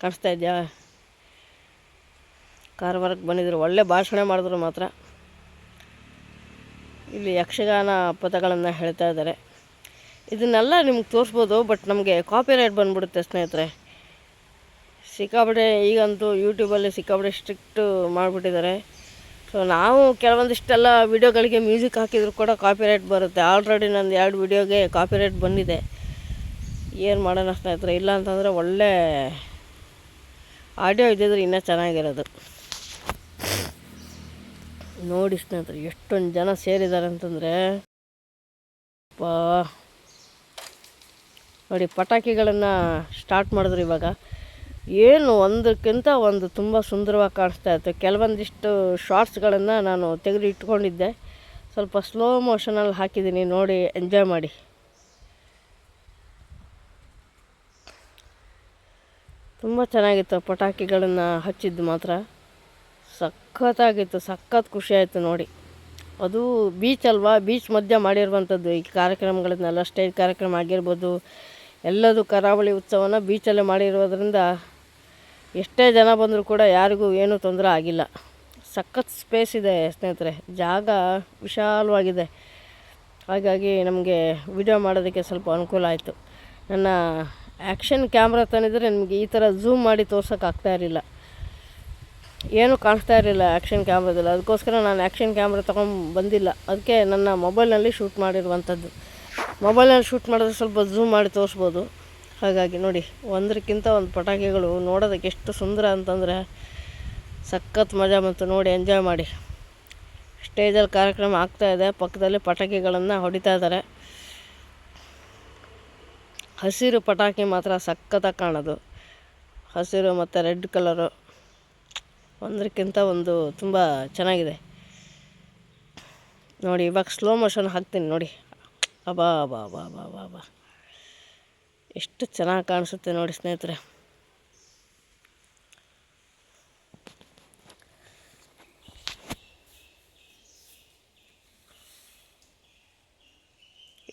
ಕಾಣಿಸ್ತಾ ಇದೆಯಾ? ಕಾರವಾರಕ್ಕೆ ಬಂದಿದ್ದರು ಒಳ್ಳೆ ಭಾಷಣ ಮಾಡಿದ್ರು ಮಾತ್ರ. ಇಲ್ಲಿ ಯಕ್ಷಗಾನ ಪದಗಳನ್ನು ಹೇಳ್ತಾ ಇದ್ದಾರೆ. ಇದನ್ನೆಲ್ಲ ನಿಮ್ಗೆ ತೋರಿಸ್ಬೋದು, ಬಟ್ ನಮಗೆ ಕಾಪಿರೈಟ್ ಬಂದ್ಬಿಡುತ್ತೆ ಸ್ನೇಹಿತರೆ. ಸಿಕ್ಕಾಪಟ್ಟೆ ಈಗಂತೂ ಯೂಟ್ಯೂಬಲ್ಲಿ ಸಿಕ್ಕಾಪಟ್ಟೆ ಸ್ಟ್ರಿಕ್ಟ್ ಮಾಡಿಬಿಟ್ಟಿದ್ದಾರೆ. ಸೊ ನಾವು ಕೆಲವೊಂದಿಷ್ಟೆಲ್ಲ ವಿಡಿಯೋಗಳಿಗೆ ಮ್ಯೂಸಿಕ್ ಹಾಕಿದ್ರು ಕೂಡ ಕಾಪಿರೈಟ್ ಬರುತ್ತೆ. ಆಲ್ರೆಡಿ ನಂದು ಎರಡು ವಿಡಿಯೋಗೆ ಕಾಪಿರೈಟ್ ಬಂದಿದೆ. ಏನು ಮಾಡೋಣ ಸ್ನೇಹಿತರೆ? ಇಲ್ಲ ಅಂತಂದರೆ ಒಳ್ಳೆ ಆಡಿಯೋ ಇದ್ದಿದ್ರೆ ಇನ್ನೂ ಚೆನ್ನಾಗಿರೋದು. ನೋಡಿ ಸ್ನೇಹಿತರೆ, ಎಷ್ಟೊಂದು ಜನ ಸೇರಿದ್ದಾರೆ ಅಂತಂದರೆ ಪಾ ನೋಡಿ, ಪಟಾಕಿಗಳನ್ನು ಸ್ಟಾರ್ಟ್ ಮಾಡಿದ್ರು ಇವಾಗ. ಏನು ಒಂದಕ್ಕಿಂತ ಒಂದು ತುಂಬ ಸುಂದರವಾಗಿ ಕಾಣಿಸ್ತಾ ಇತ್ತು. ಕೆಲವೊಂದಿಷ್ಟು ಶಾರ್ಟ್ಸ್ಗಳನ್ನು ನಾನು ತೆಗೆದು ಇಟ್ಕೊಂಡಿದ್ದೆ. ಸ್ವಲ್ಪ ಸ್ಲೋ ಮೋಷನಲ್ಲಿ ಹಾಕಿದ್ದೀನಿ, ನೋಡಿ ಎಂಜಾಯ್ ಮಾಡಿ. ತುಂಬ ಚೆನ್ನಾಗಿತ್ತು, ಪಟಾಕಿಗಳನ್ನು ಹಚ್ಚಿದ್ದು ಮಾತ್ರ. ಸಖತ್ತಾಗಿತ್ತು, ಸಖತ್ ಆಯಿತು ನೋಡಿ. ಅದು ಬೀಚ್ ಅಲ್ವಾ? ಬೀಚ್ ಮಧ್ಯ ಮಾಡಿರುವಂಥದ್ದು ಈ ಕಾರ್ಯಕ್ರಮಗಳನ್ನೆಲ್ಲ ಸ್ಟೇಜ್ ಕಾರ್ಯಕ್ರಮ ಆಗಿರ್ಬೋದು, ಎಲ್ಲದು ಕರಾವಳಿ ಉತ್ಸವನ ಬೀಚಲ್ಲೇ ಮಾಡಿರೋದ್ರಿಂದ ಎಷ್ಟೇ ಜನ ಬಂದರೂ ಕೂಡ ಯಾರಿಗೂ ಏನೂ ತೊಂದರೆ ಆಗಿಲ್ಲ. ಸಖತ್ ಸ್ಪೇಸ್ ಇದೆ ಸ್ನೇಹಿತರೆ. ಜಾಗ ವಿಶಾಲವಾಗಿದೆ. ಹಾಗಾಗಿ ನಮಗೆ ವಿಡಿಯೋ ಮಾಡೋದಕ್ಕೆ ಸ್ವಲ್ಪ ಅನುಕೂಲ ಆಯಿತು. ನನ್ನ ಆ್ಯಕ್ಷನ್ ಕ್ಯಾಮ್ರಾ ತಂದಿದ್ರೆ ನಿಮಗೆ ಈ ಥರ ಝೂಮ್ ಮಾಡಿ ತೋರ್ಸೋಕ್ಕಾಗ್ತಾ ಇರಲಿಲ್ಲ. ಏನೂ ಕಾಣಿಸ್ತಾ ಇರಲಿಲ್ಲ ಆ್ಯಕ್ಷನ್ ಕ್ಯಾಮ್ರಾದಲ್ಲಿ ಅದಕ್ಕೋಸ್ಕರ ನಾನು ಆ್ಯಕ್ಷನ್ ಕ್ಯಾಮ್ರಾ ತೊಗೊಂಡು ಬಂದಿಲ್ಲ. ಅದಕ್ಕೆ ನನ್ನ ಮೊಬೈಲ್ನಲ್ಲಿ ಶೂಟ್ ಮಾಡಿರುವಂಥದ್ದು ಮೊಬೈಲ್ನಲ್ಲಿ ಶೂಟ್ ಮಾಡಿದ್ರೆ ಸ್ವಲ್ಪ ಝೂಮ್ ಮಾಡಿ ತೋರಿಸ್ಬೋದು. ಹಾಗಾಗಿ ನೋಡಿ ಒಂದಕ್ಕಿಂತ ಒಂದು ಪಟಾಕಿಗಳು ನೋಡೋದಕ್ಕೆ ಎಷ್ಟು ಸುಂದರ ಅಂತಂದರೆ ಸಖತ್ ಮಜಾ ಬಂತು. ನೋಡಿ ಎಂಜಾಯ್ ಮಾಡಿ. ಸ್ಟೇಜಲ್ಲಿ ಕಾರ್ಯಕ್ರಮ ಆಗ್ತಾ ಇದೆ. ಪಕ್ಕದಲ್ಲಿ ಪಟಾಕಿಗಳನ್ನು ಹೊಡಿತಾ ಇದ್ದಾರೆ ಹಸಿರು ಪಟಾಕಿ ಮಾತ್ರ ಸಖತ್ತಾಗಿ ಕಾಣೋದು. ಹಸಿರು ಮತ್ತು ರೆಡ್ ಕಲರು ಒಂದಕ್ಕಿಂತ ಒಂದು ತುಂಬ ಚೆನ್ನಾಗಿದೆ. ನೋಡಿ, ಇವಾಗ ಸ್ಲೋ ಮೋಷನ್ ಹಾಕ್ತೀನಿ ನೋಡಿ. ಅಬಾ ಬಾ ಬಾ ಬಾ ಬಾ ಬಾ ಎಷ್ಟು ಚೆನ್ನಾಗಿ ಕಾಣಿಸುತ್ತೆ ನೋಡಿ ಸ್ನೇಹಿತರೆ.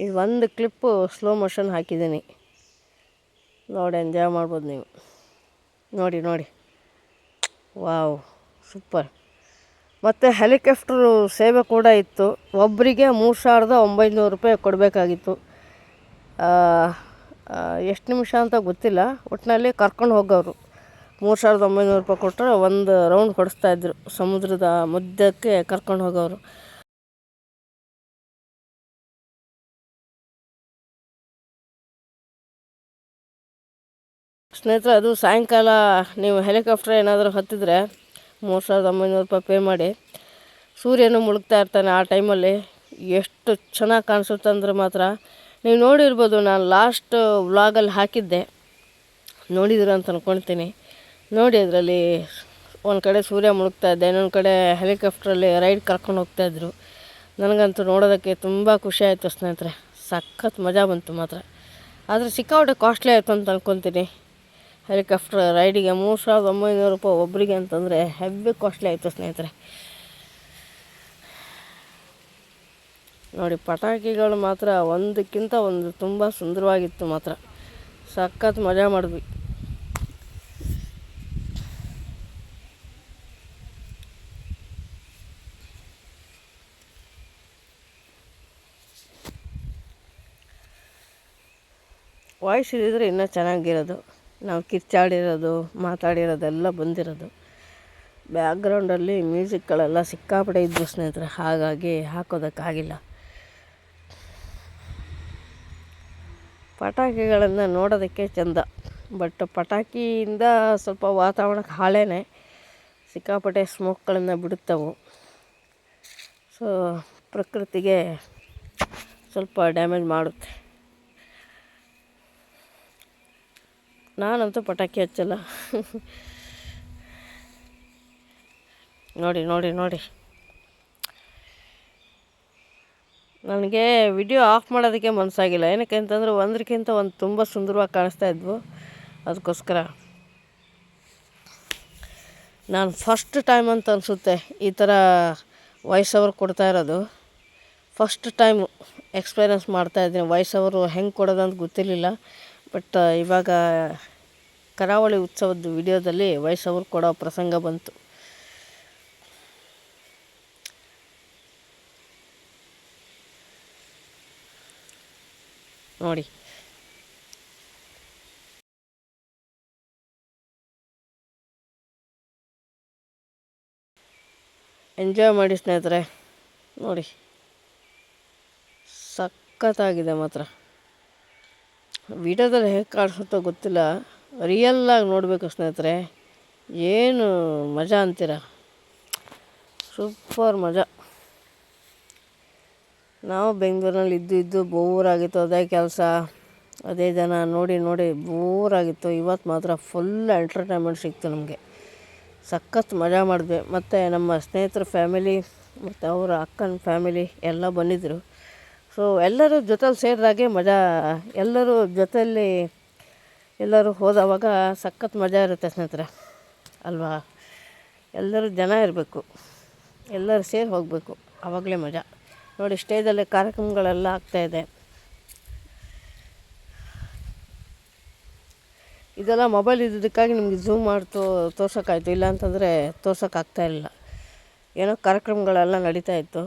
ಇದು ಒಂದು ಕ್ಲಿಪ್ಪು ಸ್ಲೋ ಮೋಷನ್ ಹಾಕಿದ್ದೀನಿ. ನೋಡಿ ಎಂಜಾಯ್ ಮಾಡ್ಬೋದು ನೀವು. ನೋಡಿ ನೋಡಿ. Wow, super. ಮತ್ತು ಹೆಲಿಕಾಪ್ಟ್ರು ಸೇವೆ ಕೂಡ ಇತ್ತು. ಒಬ್ಬರಿಗೆ ಮೂರು ಸಾವಿರದ ಒಂಬೈನೂರು ರೂಪಾಯಿ ಕೊಡಬೇಕಾಗಿತ್ತು. ಎಷ್ಟು ನಿಮಿಷ ಅಂತ ಗೊತ್ತಿಲ್ಲ. ಒಟ್ಟಿನಲ್ಲಿ ಕರ್ಕೊಂಡು ಹೋಗೋರು ಮೂರು ಸಾವಿರದ ಒಂಬೈನೂರು ರೂಪಾಯಿ ಕೊಟ್ಟರೆ ಒಂದು ರೌಂಡ್ ಹೊಡಿಸ್ತಾಯಿದ್ರು ಸಮುದ್ರದ ಮಧ್ಯಕ್ಕೆ ಕರ್ಕೊಂಡು ಹೋಗೋರು ಸ್ನೇಹಿತರೆ, ಅದು ಸಾಯಂಕಾಲ ನೀವು ಹೆಲಿಕಾಪ್ಟರ್ ಏನಾದರೂ ಹತ್ತಿದ್ರೆ ಮೂರು ಸಾವಿರದ ಒಂಬೈನೂರು ರೂಪಾಯಿ ಪೇ ಮಾಡಿ. ಸೂರ್ಯನು ಮುಳುಗ್ತಾ ಇರ್ತಾನೆ ಆ ಟೈಮಲ್ಲಿ. ಎಷ್ಟು ಚೆನ್ನಾಗಿ ಕಾಣಿಸುತ್ತೆ ಅಂದ್ರೆ ಮಾತ್ರ. ನೀವು ನೋಡಿರ್ಬೋದು, ನಾನು ಲಾಸ್ಟ್ ವ್ಲಾಗಲ್ಲಿ ಹಾಕಿದ್ದೆ. ನೋಡಿದ್ರು ಅಂತ ಅಂದ್ಕೊಳ್ತೀನಿ ನೋಡಿ ಅದರಲ್ಲಿ ಒಂದು ಕಡೆ ಸೂರ್ಯ ಮುಳುಗ್ತಾ ಇದ್ದೆ, ಇನ್ನೊಂದು ಕಡೆ ಹೆಲಿಕಾಪ್ಟ್ರಲ್ಲಿ ರೈಡ್ ಕರ್ಕೊಂಡು ಹೋಗ್ತಾಯಿದ್ರು ನನಗಂತೂ ನೋಡೋದಕ್ಕೆ ತುಂಬ ಖುಷಿ ಆಯಿತು ಸ್ನೇಹಿತರೆ. ಸಖತ್ ಮಜಾ ಬಂತು ಮಾತ್ರ. ಆದರೆ ಸಿಕ್ಕಾಪಟ್ಟೆ ಕಾಸ್ಟ್ಲಿ ಆಯಿತು ಅಂತ ಅನ್ಕೊತೀನಿ. ಹೆಲಿಕಾಪ್ಟರ್ ರೈಡಿಗೆ ಮೂರು ಸಾವಿರದ ಒಂಬೈನೂರು ರೂಪಾಯಿ ಒಬ್ಬರಿಗೆ ಅಂತಂದರೆ ಹೆವಿ ಕಾಸ್ಟ್ಲಿ ಆಯಿತು ಸ್ನೇಹಿತರೆ. ನೋಡಿ, ಪಟಾಕಿಗಳು ಮಾತ್ರ ಒಂದಕ್ಕಿಂತ ಒಂದು ತುಂಬ ಸುಂದರವಾಗಿತ್ತು ಮಾತ್ರ. ಸಖತ್ ಮಜಾ ಮಾಡಿದ್ವಿ. ವಾಯ್ಸ್ ಇದ್ದಿದ್ರೆ ಇನ್ನೂ ಚೆನ್ನಾಗಿರೋದು. ನಾವು ಕಿರ್ಚಾಡಿರೋದು, ಮಾತಾಡಿರೋದೆಲ್ಲ ಬಂದಿರೋದು. ಬ್ಯಾಕ್ಗ್ರೌಂಡಲ್ಲಿ ಮ್ಯೂಸಿಕ್ಗಳೆಲ್ಲ ಸಿಕ್ಕಾಪಟ್ಟೆ ಇದ್ದು ಸ್ನೇಹಿತರೆ, ಹಾಗಾಗಿ ಹಾಕೋದಕ್ಕಾಗಿಲ್ಲ. ಪಟಾಕಿಗಳನ್ನು ನೋಡೋದಕ್ಕೆ ಚೆಂದ, ಬಟ್ ಪಟಾಕಿಯಿಂದ ಸ್ವಲ್ಪ ವಾತಾವರಣಕ್ಕೆ ಹಾಳೇನೆ. ಸಿಕ್ಕಾಪಟ್ಟೆ ಸ್ಮೋಕ್ಗಳನ್ನು ಬಿಡುತ್ತವು. ಸೊ, ಪ್ರಕೃತಿಗೆ ಸ್ವಲ್ಪ ಡ್ಯಾಮೇಜ್ ಮಾಡುತ್ತೆ. ನಾನಂತೂ ಪಟಾಕಿ ಹಚ್ಚಲ್ಲ. ನೋಡಿ ನೋಡಿ ನೋಡಿ. ನನಗೆ ವಿಡಿಯೋ ಆಫ್ ಮಾಡೋದಕ್ಕೆ ಮನಸ್ಸಾಗಿಲ್ಲ ಏನಕ್ಕೆ ಅಂತಂದರೆ ಒಂದಕ್ಕಿಂತ ಒಂದು ತುಂಬ ಸುಂದರವಾಗಿ ಕಾಣಿಸ್ತಾ ಇದ್ವು. ಅದಕ್ಕೋಸ್ಕರ. ನಾನು ಫಸ್ಟ್ ಟೈಮ್ ಅಂತ ಅನಿಸುತ್ತೆ ಈ ಥರ ವಾಯ್ಸ್ ಓವರ್ ಕೊಡ್ತಾ ಇರೋದು. ಫಸ್ಟ್ ಟೈಮು ಎಕ್ಸ್ಪೀರಿಯನ್ಸ್ ಮಾಡ್ತಾಯಿದ್ದೀನಿ ವಾಯ್ಸ್ ಅವರು ಹೆಂಗೆ ಕೊಡೋದು ಅಂತ ಗೊತ್ತಿರಲಿಲ್ಲ. ಬಟ್ ಇವಾಗ ಕರಾವಳಿ ಉತ್ಸವದ ವಿಡಿಯೋದಲ್ಲಿ ವಾಯ್ಸ್ ಓವರ್ ಕೊಡೋ ಪ್ರಸಂಗ ಬಂತು. ನೋಡಿ. ಎಂಜಾಯ್ ಮಾಡಿ ಸ್ನೇಹಿತರೆ. ನೋಡಿ. ಸಖತ್ತಾಗಿದೆ ಮಾತ್ರ. ವಿಡಿಯೋದಲ್ಲಿ ಹೇಗೆ ಕಾಣಿಸುತ್ತೋ ಗೊತ್ತಿಲ್ಲ. ರಿಯಲ್ಲಾಗಿ ನೋಡಬೇಕು ಸ್ನೇಹಿತರೆ. ಏನು ಮಜಾ ಅಂತೀರ? ಸೂಪರ್ ಮಜಾ. ನಾವು ಬೆಂಗಳೂರಿನಲ್ಲಿ ಇದ್ದು ಇದ್ದು ಬೋರಾಗಿತ್ತು, ಅದೇ ಕೆಲಸ. ಅದೇ ಜನ ನೋಡಿ ನೋಡಿ ಬೋರಾಗಿತ್ತು. ಇವತ್ತು ಮಾತ್ರ ಫುಲ್ ಎಂಟರ್ಟೈನ್ಮೆಂಟ್ ಸಿಕ್ತು ನಮಗೆ. ಸಖತ್ ಮಜಾ ಮಾಡಿದ್ವಿ. ಮತ್ತು ನಮ್ಮ ಸ್ನೇಹಿತರ ಫ್ಯಾಮಿಲಿ ಮತ್ತು ಅವರ ಅಕ್ಕನ ಫ್ಯಾಮಿಲಿ ಎಲ್ಲ ಬಂದಿದ್ದರು ಸೊ ಎಲ್ಲರೂ ಜೊತೆಲಿ ಸೇರಿದಾಗೆ ಮಜಾ, ಎಲ್ಲರೂ ಜೊತೆಯಲ್ಲಿ ಎಲ್ಲರೂ ಹೋದವಾಗ ಸಖತ್ ಮಜಾ ಇರುತ್ತೆ ಸ್ನೇಹಿತರೆ, ಅಲ್ವಾ? ಎಲ್ಲರೂ ಜನ ಇರಬೇಕು, ಎಲ್ಲರೂ ಸೇರಿ ಹೋಗಬೇಕು ಆವಾಗಲೇ ಮಜಾ. ನೋಡಿ, ಸ್ಟೇಜಲ್ಲಿ ಕಾರ್ಯಕ್ರಮಗಳೆಲ್ಲ ಆಗ್ತಾಯಿದೆ ಇದೆಲ್ಲ ಮೊಬೈಲ್ ಇದ್ದಿದ್ದಕ್ಕಾಗಿ ನಿಮಗೆ ಝೂಮ್ ಮಾಡಿ ತೋ ತೋರ್ಸೋಕ್ಕಾಯ್ತು ಇಲ್ಲ ಅಂತಂದರೆ ತೋರ್ಸೋಕ್ಕಾಗ್ತಾ ಇಲ್ಲ. ಏನೋ ಕಾರ್ಯಕ್ರಮಗಳೆಲ್ಲ ನಡೀತಾ ಇತ್ತು.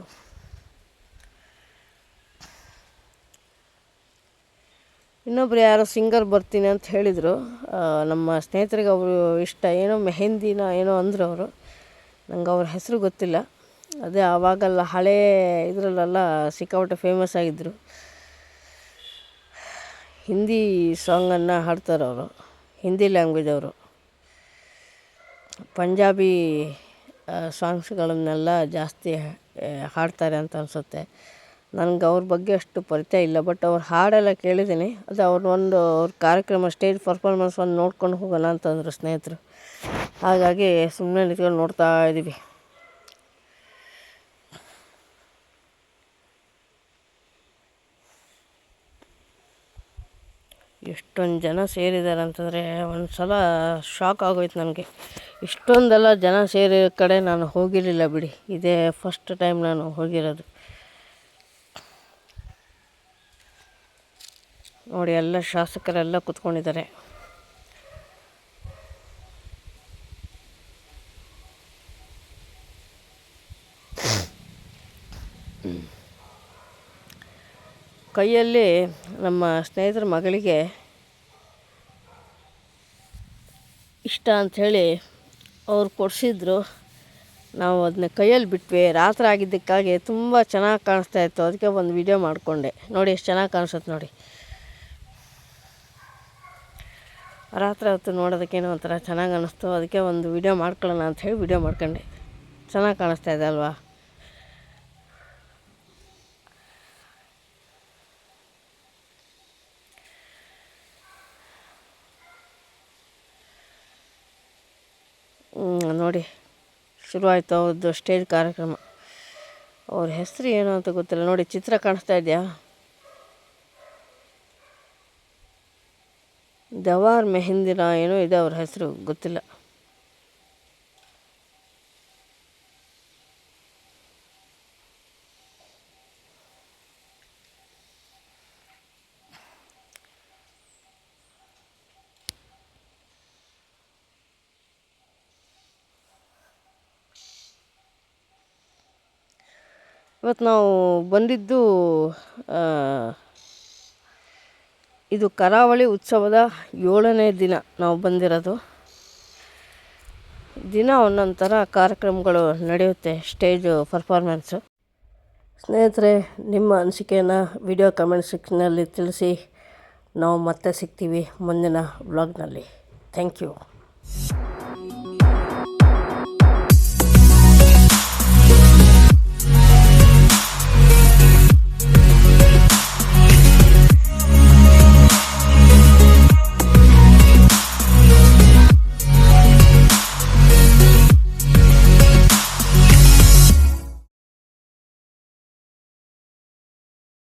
ಇನ್ನೊಬ್ರು ಯಾರೋ ಸಿಂಗರ್ ಬರ್ತೀನಿ ಅಂತ ಹೇಳಿದರು. ನಮ್ಮ ಸ್ನೇಹಿತರಿಗೆ ಅವರು ಇಷ್ಟ ಏನೋ ಮೆಹೆಂದಿನ ಏನೋ ಅಂದರು ಅವರು. ನಂಗೆ ಅವ್ರ ಹೆಸರು ಗೊತ್ತಿಲ್ಲ. ಅದೇ ಆವಾಗೆಲ್ಲ ಹಳೇ ಇದರಲ್ಲೆಲ್ಲ ಸಿಕ್ಕಾಪಟ್ಟೆ ಫೇಮಸ್ ಆಗಿದ್ದರು ಹಿಂದಿ ಸಾಂಗನ್ನು ಹಾಡ್ತಾರೆ ಅವರು. ಹಿಂದಿ ಲ್ಯಾಂಗ್ವೇಜ್ ಅವರು. ಪಂಜಾಬಿ ಸಾಂಗ್ಸ್ಗಳನ್ನೆಲ್ಲ ಜಾಸ್ತಿ ಹಾಡ್ತಾರೆ ಅಂತ ಅನಿಸುತ್ತೆ. ನನಗೆ ಅವ್ರ ಬಗ್ಗೆ ಅಷ್ಟು ಪರಿಚಯ ಇಲ್ಲ ಬಟ್ ಅವ್ರ ಹಾಡೆಲ್ಲ ಕೇಳಿದ್ದೀನಿ. ಅದು ಅವ್ರ ಒಂದು ಅವ್ರ ಕಾರ್ಯಕ್ರಮ ಸ್ಟೇಜ್ ಪರ್ಫಾರ್ಮೆನ್ಸ್ ಒಂದು ನೋಡ್ಕೊಂಡು ಹೋಗೋಣ ಅಂತಂದರು ಸ್ನೇಹಿತರು. ಹಾಗಾಗಿ ಸುಮ್ಮನೆ ನಿಂತ್ಕೊಂಡು ನೋಡ್ತಾ ಇದ್ದೀವಿ ಎಷ್ಟೊಂದು ಜನ ಸೇರಿದ್ದಾರೆ ಅಂತಂದರೆ ಒಂದು ಸಲ ಶಾಕ್ ಆಗೋಯ್ತು ನನಗೆ. ಇಷ್ಟೊಂದೆಲ್ಲ ಜನ ಸೇರಿರೋ ಕಡೆ ನಾನು ಹೋಗಿರಲಿಲ್ಲ ಬಿಡಿ. ಇದೇ ಫಸ್ಟ್ ಟೈಮ್ ನಾನು ಹೋಗಿರೋದು. ನೋಡಿ, ಎಲ್ಲ ಶಾಸಕರೆಲ್ಲ ಕೂತ್ಕೊಂಡಿದ್ದಾರೆ. ಕೈಯಲ್ಲಿ ನಮ್ಮ ಸ್ನೇಹಿತರ ಮಗಳಿಗೆ ಇಷ್ಟ ಅಂಥೇಳಿ ಅವ್ರು ಕೊಡಿಸಿದ್ರು. ನಾವು ಅದನ್ನ ಕೈಯಲ್ಲಿ ಬಿಟ್ವಿ. ರಾತ್ರಿ ಆಗಿದ್ದಕ್ಕಾಗಿ ತುಂಬ ಚೆನ್ನಾಗಿ ಕಾಣಿಸ್ತಾ ಇತ್ತು. ಅದಕ್ಕೆ ಒಂದು ವಿಡಿಯೋ ಮಾಡಿಕೊಂಡೆ. ನೋಡಿ, ಎಷ್ಟು ಚೆನ್ನಾಗಿ ಕಾಣಿಸುತ್ತೆ ನೋಡಿ. ರಾತ್ರಿ ಹೊತ್ತು ನೋಡೋದಕ್ಕೇನೋ ಒಂಥರ ಚೆನ್ನಾಗಿ ಅನ್ನಿಸ್ತು. ಅದಕ್ಕೆ ಒಂದು ವಿಡಿಯೋ ಮಾಡ್ಕೊಳ್ಳೋಣ ಹೇಳಿ ವಿಡಿಯೋ ಮಾಡ್ಕೊಂಡೆ. ಚೆನ್ನಾಗಿ ಕಾಣಿಸ್ತಾ ಇದೆ ಅಲ್ವಾ? ನೋಡಿ. ಶುರುವಾಯಿತು ಅವ್ರದ್ದು ಸ್ಟೇಜ್ ಕಾರ್ಯಕ್ರಮ. ಅವ್ರ ಹೆಸರು ಏನು ಅಂತ ಗೊತ್ತಿಲ್ಲ. ನೋಡಿ, ಚಿತ್ರ ಕಾಣಿಸ್ತಾ ಇದೆಯಾ? ಜವಾರ್ ಮೆಹಂದಿನ ಏನೋ ಇದೆ ಅವ್ರ ಹೆಸರು ಗೊತ್ತಿಲ್ಲ. ಇವತ್ತು ನಾವು ಬಂದಿದ್ದು ಇದು ಕರಾವಳಿ ಉತ್ಸವದ ಏಳನೇ ದಿನ ನಾವು ಬಂದಿರೋದು. ದಿನ ಒಂದೊಂದು ಥರ ಕಾರ್ಯಕ್ರಮಗಳು ನಡೆಯುತ್ತೆ, ಸ್ಟೇಜು ಪರ್ಫಾರ್ಮೆನ್ಸು. ಸ್ನೇಹಿತರೆ, ನಿಮ್ಮ ಅನಿಸಿಕೆಯನ್ನು ವಿಡಿಯೋ ಕಮೆಂಟ್ ಸೆಕ್ಷನಲ್ಲಿ ತಿಳಿಸಿ. ನಾವು ಮತ್ತೆ ಸಿಗ್ತೀವಿ ಮುಂದಿನ ವ್ಲಾಗ್ನಲ್ಲಿ. Thank you.